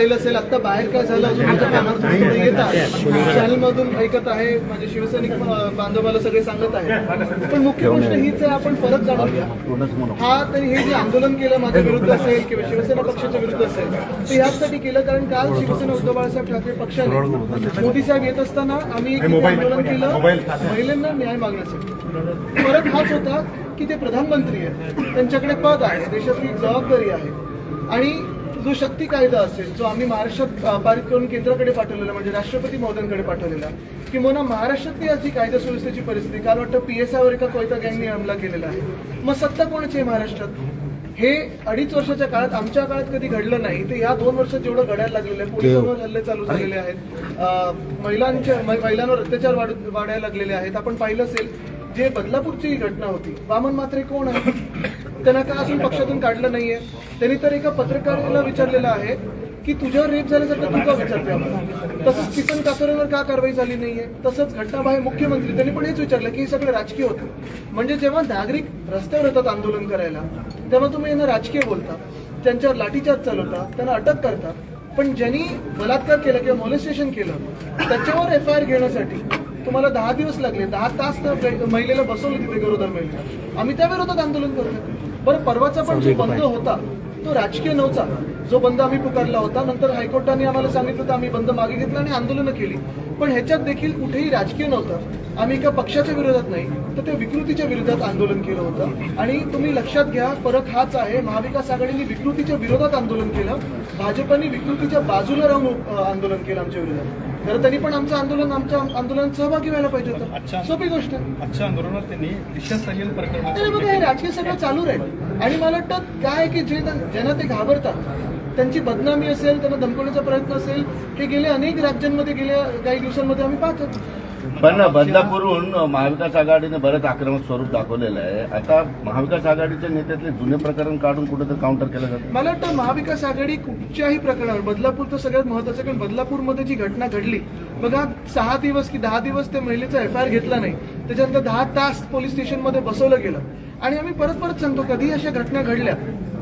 पाहिलं असेल आता बाहेर काय झालं अजून माझ्या कानावर थोडं येतात चॅनल मधून ऐकत आहे माझे शिवसैनिक बांधवाला सगळे सांगत आहे पण मुख्य गोष्ट हीच आहे आपण फरक जाणून घ्या. हा तरी हे जे आंदोलन केलं माझ्या विरुद्ध असेल किंवा शिवसेना पक्षाच्या विरुद्ध असेल ते ह्याचसाठी केलं कारण काल शिवसेना उद्धव बाळासाहेब ठाकरे पक्षाने मोदी साहेब येत असताना आम्ही आंदोलन केलं. महिलांना न्याय मागण्यासाठी. फरक हाच होता की ते प्रधानमंत्री आहेत. त्यांच्याकडे पद आहे. एक जबाबदारी आहे. आणि जो शक्ती कायदा असेल जो आम्ही महाराष्ट्रात पारित करून केंद्राकडे पाठवलेला म्हणजे राष्ट्रपती महोदयांकडे पाठवलेला किंवा महाराष्ट्रातली आज जी कायदा सुव्यवस्थेची परिस्थिती काल वाटतं पी एस आयवर एका कोयता गँगने हमला केलेला आहे. मग सत्ता कोणाची आहे महाराष्ट्रात? हे अडीच वर्षाच्या काळात आमच्या काळात कधी घडलं नाही ते या दोन वर्षात जेवढं घडायला लागलेलं आहे पोलिसांवर हल्ले चालू झालेले आहेत. महिलांच्या महिलांवर अत्याचार वाढ वाढायला लागलेले आहेत. आपण पाहिलं असेल जे बदलापूरची ही घटना होती वामन मात्रे कोण आहे त्यांना का अजून पक्षातून काढलं नाहीये? त्यांनी तर एका पत्रकाराला विचारलेलं आहे की तुझ्यावर रेप झाल्यासारखं तू का विचारते आपण तसंच चिकन कातोरेवर का कारवाई झाली नाहीये? तसंच घटनाबाहेर मुख्यमंत्री त्यांनी पण हेच विचारलं की हे सगळं राजकीय होतं. म्हणजे जेव्हा नागरिक रस्त्यावर येतात आंदोलन करायला तेव्हा तुम्ही यांना राजकीय बोलता त्यांच्यावर लाठीचार्ज चालवता त्यांना अटक करता. पण ज्यांनी बलात्कार केला किंवा मोलेस्टेशन केलं त्याच्यावर एफ आय आर घेण्यासाठी तुम्हाला दहा दिवस लागले. दहा तास त्या महिलेला बसवलं तिथे गरोदर महिला आम्ही त्या विरोधात आंदोलन करतो बरं परवाचा पण जो बंद होता तो राजकीय नव्हता. जो बंद आम्ही पुकारला होता नंतर हायकोर्टाने आम्हाला सांगितलं तर आम्ही बंद मागे घेतला आणि आंदोलनं केली. पण ह्याच्यात देखील कुठेही राजकीय नव्हतं. आम्ही एका पक्षाच्या विरोधात नाही तर ते विकृतीच्या विरोधात आंदोलन केलं होतं. आणि तुम्ही लक्षात घ्या फरक हाच आहे महाविकास आघाडीने विकृतीच्या विरोधात आंदोलन केलं भाजपने विकृतीच्या बाजूला राहून आंदोलन केलं आमच्या विरोधात. खरं तरी पण आमचं आंदोलन आमच्या आंदोलनात सहभागी व्हायला पाहिजे होतं. सोपी गोष्ट. आंदोलनात त्यांनी दिशा हे राजकीय सगळं चालू राहील. आणि मला वाटतं काय की जे ज्यांना ते घाबरतात त्यांची बदनामी असेल त्यांना धमकवण्याचा प्रयत्न असेल हे गेल्या अनेक राज्यांमध्ये गेल्या काही दिवसांमध्ये आम्ही पाहतो. पण बदलापूरहून महाविकास आघाडीने बरंच आक्रमक स्वरूप दाखवलेलं आहे. आता महाविकास आघाडीच्या नेत्यातले जुने प्रकरण काढून कुठेतरी काउंटर केलं जातं? मला वाटतं महाविकास आघाडी कुठच्याही प्रकरणावर बदलापूर तर सगळ्यात महत्वाचं कारण बदलापूरमध्ये जी घटना घडली बघा सहा दिवस की दहा दिवस त्या महिलेचा एफ आय आर घेतला नाही. त्याच्यानंतर दहा तास पोलीस स्टेशनमध्ये बसवलं गेलं. आणि आम्ही परत परत सांगतो कधी अशा घटना घडल्या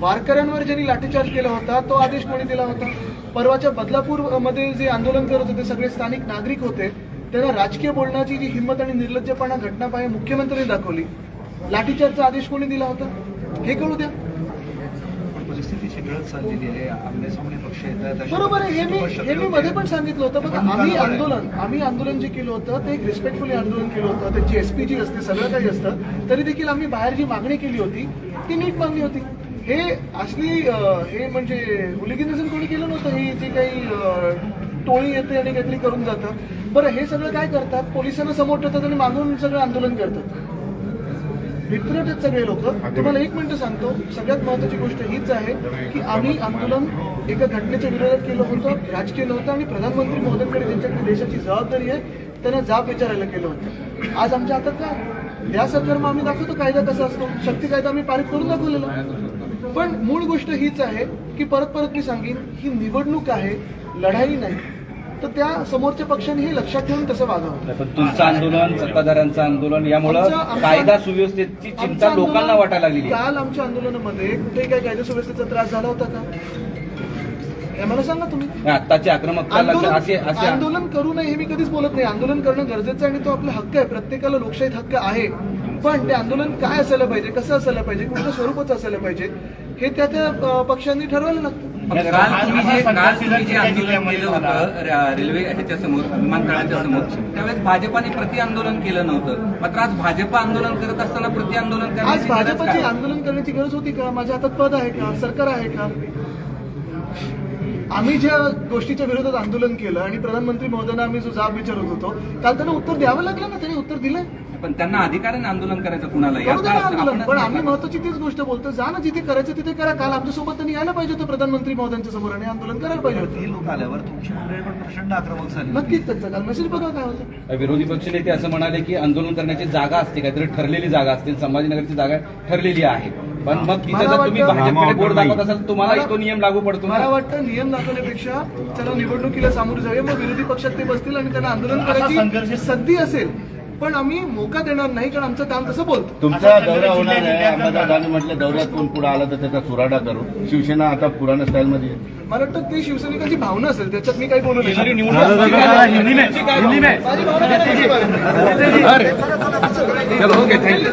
वारकऱ्यांवर ज्यांनी लाठीचार्ज केला होता तो आदेश कोणी दिला होता? परवाच्या बदलापूरमध्ये जे आंदोलन करत होते सगळे स्थानिक नागरिक होते त्यांना राजकीय बोलण्याची जी हिंमत आणि निर्लज्जपणा घटना पाहिजे मुख्यमंत्र्यांनी दाखवली लाठीचार्जचा आदेश कोणी दिला होता? हे कळू द्या. परिस्थिती शिगळत चाललेली आहे. आमने सामने पक्ष येतात अशा बरोबर आहे. हे मी हे मी मध्ये पण सांगितलं होतं. बघा आम्ही आंदोलन आम्ही आंदोलन जे केलं होतं ते एक रिस्पेक्टफुली आंदोलन केलं होतं. त्यांची एसपी जी असते सगळं काही असतं. तरी देखील आम्ही बाहेर जी मागणी केली होती ती नीट मागणी होती. हे असली हे म्हणजे हुलिगिनिझम कोणी केलं नव्हतं? ही जी काही टोळी येते आणि काहीतरी करून जातं. बरं हे सगळं काय करतात? पोलिसांना समोर ठेवतात आणि मागून सगळं आंदोलन करतात. विपरीत सगळे लोक. तुम्हाला एक मिनिट सांगतो. सगळ्यात महत्वाची गोष्ट हीच आहे की आम्ही आंदोलन एका घटनेच्या विरोधात केलं होतं राजकीय नव्हतं आणि प्रधानमंत्री मोदींकडे ज्यांच्याकडे देशाची जबाबदारी आहे त्यांना जाब विचारायला केलं होतं. आज आमच्या हातात का या संदर्भात आम्ही दाखवतो कायदा कसा असतो? शक्ती कायदा आम्ही पारित करून दाखवलेला. पण मूळ गोष्ट हीच आहे की परत परत मी सांगेन ही निवडणूक आहे लढाई नाही. तर त्या समोरच्या पक्षाने हे लक्षात ठेवून तसं वागावं? पण तुमचं आंदोलन सत्ताधाऱ्यांचं आंदोलन यामुळं कायदा सुव्यवस्थेची चिंता लोकांना वाटायला लागलेली आहे. काल आमच्या आंदोलनामध्ये कुठेही काही कायदा सुव्यवस्थेचा त्रास झाला होता का? मला सांगा तुम्ही. आत्ताची आक्रमकता आंदोलन असे आंदोलन करू नये हे मी कधीच बोलत नाही. आंदोलन करणं गरजेचं आहे आणि तो आपला हक्क आहे. प्रत्येकाला लोकशाहीत हक्क आहे. पण ते आंदोलन काय असायला पाहिजे कसं असायला पाहिजे कोणत्या स्वरूपाचं असायला पाहिजे हे त्या त्या पक्षांनी ठरवायला लागतं. काल तुम्ही जे काल तुम्ही जे आंदोलन केलं होतं रे- रेल्वे ह्याच्या समोर विमानतळाच्या समोर त्यावेळेस भाजपाने प्रति आंदोलन केलं नव्हतं. मात्र आज भाजप आंदोलन करत असताना प्रति आंदोलन आज भाजपची? आंदोलन करण्याची गरज होती का? माझ्या हातात पद आहे का? सरकार आहे का? आम्ही ज्या गोष्टीच्या विरोधात आंदोलन केलं आणि प्रधानमंत्री महोदयांना आम्ही जो जाब विचारत होतो काल त्यांना उत्तर द्यावं लागलं ना? त्यांनी उत्तर दिलं पण त्यांना अधिकार आहे आंदोलन करायचं कुणाला आंदोलन. पण आम्ही महत्वाची तीच गोष्ट बोलतो जा ना जिथे करायचं तिथे करा. काल आमच्यासोबत त्यांनी यायला पाहिजे होतं प्रधानमंत्री महोदयांच्या समोर आणि आंदोलन करायला पाहिजे होतं. ती लोक आल्यावर तुमची मंडळी पण प्रचंड आक्रमक झाली. नक्कीच त्यांचा. काल मेसेज बघा काय होतं. विरोधी पक्षनेते असं म्हणाले की आंदोलन करण्याची जागा असते. काहीतरी ठरलेली जागा असते. संभाजीनगरची जागा ठरलेली आहे. पण मग तिथे मला जर तुम्ही वाटतं- भाजपकडे बोर्ड दाखवत असाल तर तुम्हाला तो नियम लागू पडतो ना? मला वाटतं नियम दाखवण्यापेक्षा चला निवडणुकीला सामोरे जाऊया. मग विरोधी पक्षात ते बसतील आणि त्यांना आंदोलन करायची संधी असेल. पण आम्ही मोका देणार नाही कारण आमचं काम तसं बोलतो. तुमचा दौरा होणार आहे. म्हटलं दौऱ्यात कोण पुढे आला तर त्याचा चुराडा करू. शिवसेना आता पुराण्या स्टाईलमध्ये आहे. मला वाटतं ते शिवसैनिकांची भावना असेल त्याच्यात मी काही बोलू नाही ओके थँक्यू